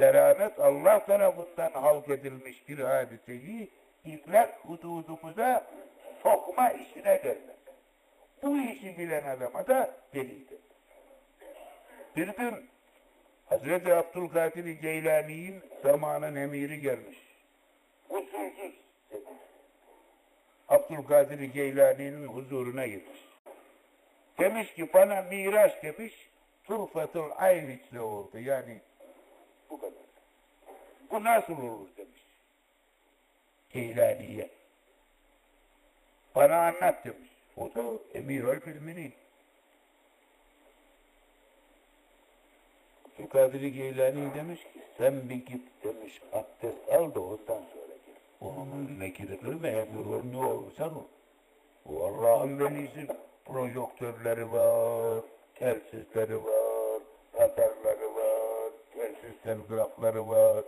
Keramet Allah tarafından halk edilmiş bir hadiseyi idrak hududumuza sokma işine gelmez. Bu işi bilen adama da delidir. Bir gün Hazreti Abdülkadir Geylani'nin zamanın emiri gelmiş. Usulsüz. Abdülkadir Geylani'nin huzuruna gitmiş. Demiş ki bana miraç demiş, turfatul ayniçle oldu. Yani bu kadar. Bu nasıl olur demiş. Geylani'ye. Bana anlat demiş. O da emir filmini. Abdülkadir Geylani demiş ki sen bir git demiş abdest al da ondan sonra gir. Onun önüne girilir mi? Emir ne olursan ol. Bu Allah'ın velisi projektörleri var, telsizleri var, telgrafları var,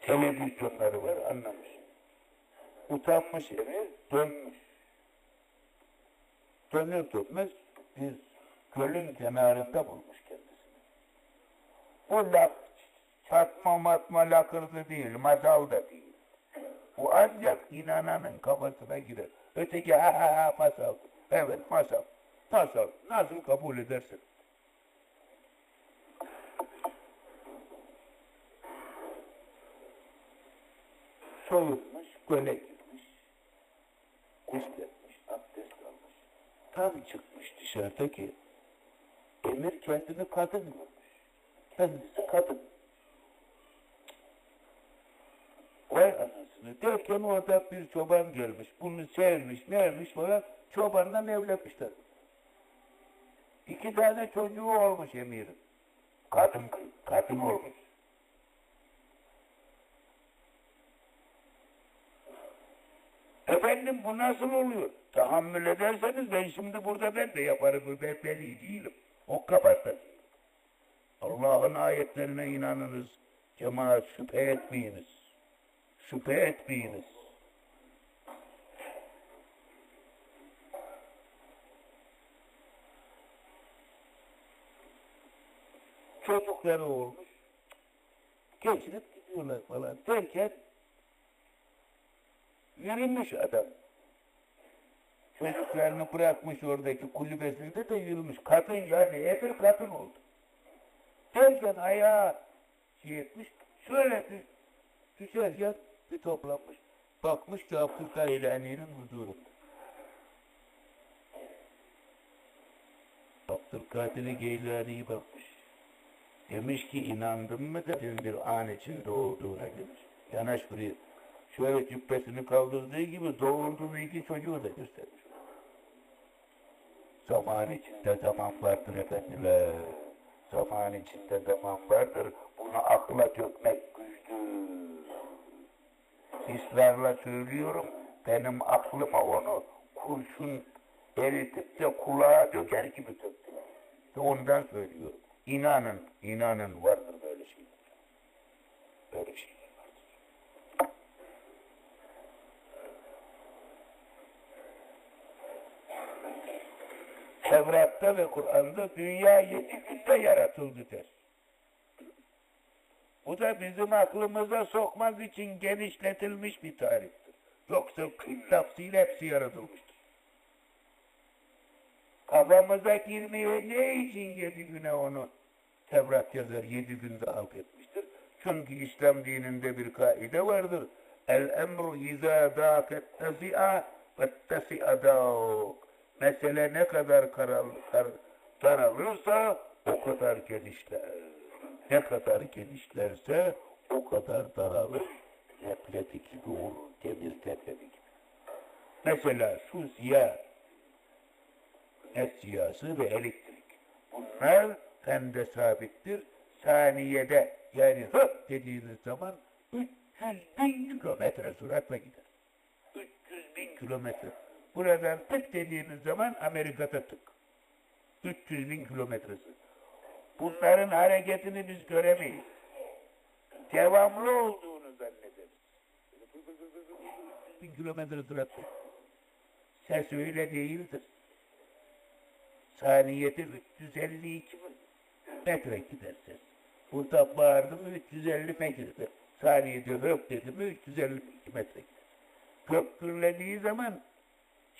televizyonları var anlamış. Utanmış emir dönmüş. Dönür dönmez biz gölün kenarında bulmuş kendisini. Bu laf çatma matma lakırdı değil, masal da değil. Bu ancak inananın kafasına girer. Öteki ha ha ha masal. Evet masal. Masal. Nasıl kabul edersin? Soyulmuş, göle girmiş. Gusletmiş, abdest almış. Tam çıkmış dışarıdaki emir kendini kadın görmüş. Kendisi kadın. Vay anasını derken orada bir çoban gelmiş. Bunu sevmiş, nevmiş falan. Çobandan evlenmişler. İki tane çocuğu olmuş emirin. Kadın, kadın olmuş. Efendim bu nasıl oluyor? Tahammül ederseniz ben şimdi burada ben de yaparım. Ben beli değilim. O kapattı. Allah'ın ayetlerine inanınız. Cemaat şüphe etmeyiniz. Şüphe etmeyiniz. Çocukları olmuş. Geçinip gidiyorlar falan derken yürümüş adam. Çocuklarını bırakmış oradaki kulübesinde de yürümüş. Kadın yani efer kadın oldu. Derken ayağa şey etmiş, şöyle düşerken bir toplanmış. Bakmış ki Abdülkadir Eylani'nin huzurunda. Abdülkadir Geylani'ye bakmış. Demiş ki inandın mı dedin bir an için doğduğuna demiş. Yanaş buraya. Şöyle cübbesini kaldırdığı gibi doğurduğu iki çocuğu da göstermiş. Zaman içinde zaman vardır efendiler. Zaman içinde zaman vardır. Bunu akla dökmek güçtür. İsrarla söylüyorum. Benim aklıma onu kurşun eritip de kulağa döker gibi döktü. İşte ondan söylüyorum. İnanın, inanın vardır böyle şey. Böyle şey. Tevrat'ta ve Kur'an'da dünya yedi günde yaratıldı der. Bu da bizim aklımıza sokmaz için genişletilmiş bir tarihtir. Yoksa kıl lafzıyla hepsi yaratılmıştır. Kafamıza girmiyor ne için yedi güne onu Tevrat yazar yedi günde halk etmiştir. Çünkü İslam dininde bir kaide vardır. El emru izâ dâket tesi'a ve tesi'a dâk. Mesele ne kadar karal, kar, daralırsa o kadar genişler. Ne kadar genişlerse o kadar daralır. Lepleti gibi olur, demir tepeli gibi. Mesela su siyah, ne siyası ve elektrik. Bunlar fende sabittir. Saniyede yani hıp dediğiniz zaman 300 bin kilometre süratle gider. 300 bin kilometre. Buradan tık dediğiniz zaman Amerika'da tık. 300 bin kilometresi. Bunların hareketini biz göremeyiz. Devamlı olduğunu zannederiz. Bin kilometre süratle. Ses öyle değildir. Saniyede 352 metre gider ses. Burada bağırdı mı 350 metre. Saniyede hop dedi mi 350 metre. Gök gürlediği zaman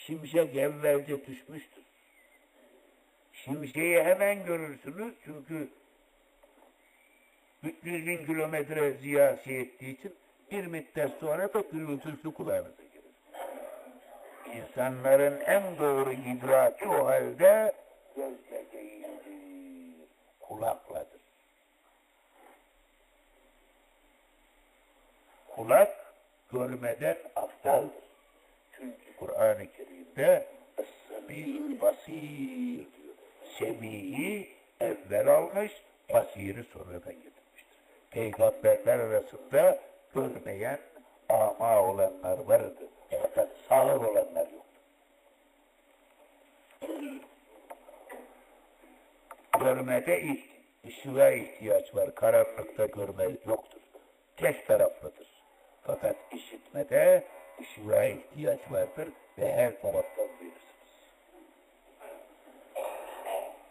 şimşek evvelce düşmüştür. Şimşeği hemen görürsünüz çünkü 300 bin kilometre ziyasi ettiği için bir müddet sonra da gürültüsü kulağınıza gelir. İnsanların en doğru idraki o halde gözle değildir, kulakladır. Kulak görmeden aptaldır. Kur'an-ı Kerim'de Es-Semî basir. Semi'yi evvel almış, basiri sonradan getirmiştir. Peygamberler arasında görmeyen ama olanlar vardı. Fakat sağır olanlar yoktu. Görmede ilk ışığa ihtiyaç var. Karanlıkta görme yoktur. Tek taraflıdır. Fakat işitmede ışığa ihtiyaç vardır ve her taraftan duyursunuz.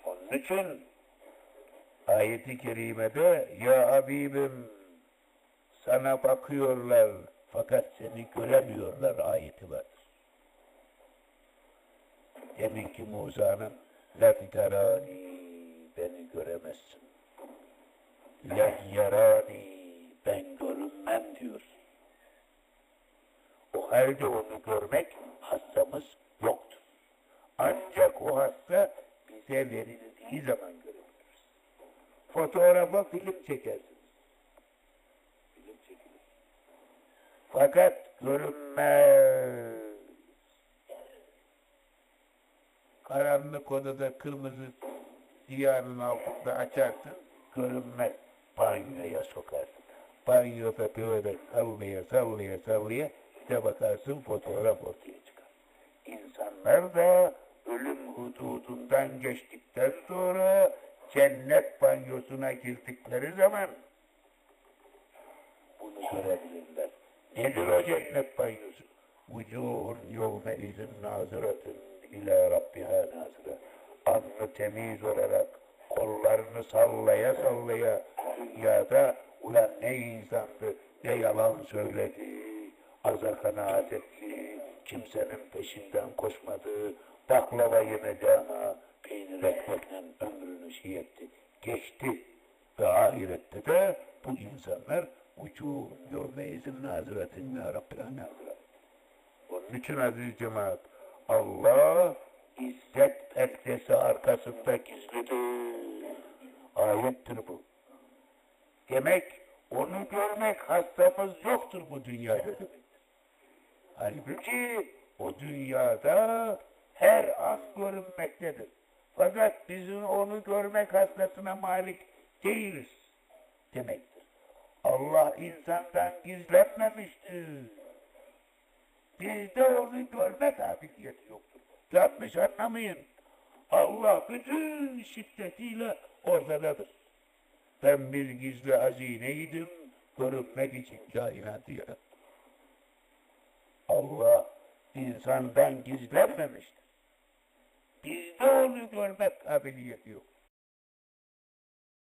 Onun için ayeti kerimede ya Habibim sana bakıyorlar fakat seni göremiyorlar ayeti vardır. Demek ki Musa'nın fitarani beni göremezsin. La yarani Halde onu görmek hastamız yoktur. Ancak o hasta bize verildiği zaman görebiliriz. Fotoğrafa film çekersiniz. Film çekilir. Fakat görünmez. Karanlık odada kırmızı diyarın altında açarsın, görünmez. Banyoya sokarsın. Banyoda böyle sallaya sallaya işte bakarsın fotoğraf ortaya çıkar. İnsanlar da ölüm hududundan geçtikten sonra cennet banyosuna girdikleri zaman bunu görebilirler. Nedir o cennet banyosu? Vücuhun yevme izin naziratın ila Rabbiha nazire. Alnı temiz olarak kollarını sallaya sallaya dünyada ulan ne insandı, ne yalan söyledi, aza kanaat etti, kimsenin peşinden koşmadı, baklava ama peynir ekmekle ömrünü şey etti, geçti. Ve ahirette de bu insanlar uçuğun yevmeyizin naziretin ya Rabbil nazire. Onun için aziz cemaat, Allah izzet perdesi arkasında gizlidir. Ayettir bu. Demek onu görmek hastamız yoktur bu dünyada demektir. Halbuki o dünyada her an görünmektedir. Fakat bizim onu görmek hastasına malik değiliz demektir. Allah insandan gizlenmemiştir. Bizde onu görme kabiliyeti yoktur. Yanlış anlamayın. Allah bütün şiddetiyle ortadadır. Ben bir gizli hazineydim, görünmek için kainatı yarattım. Allah insandan gizlenmemiştir. Bizde onu görmek kabiliyeti yok.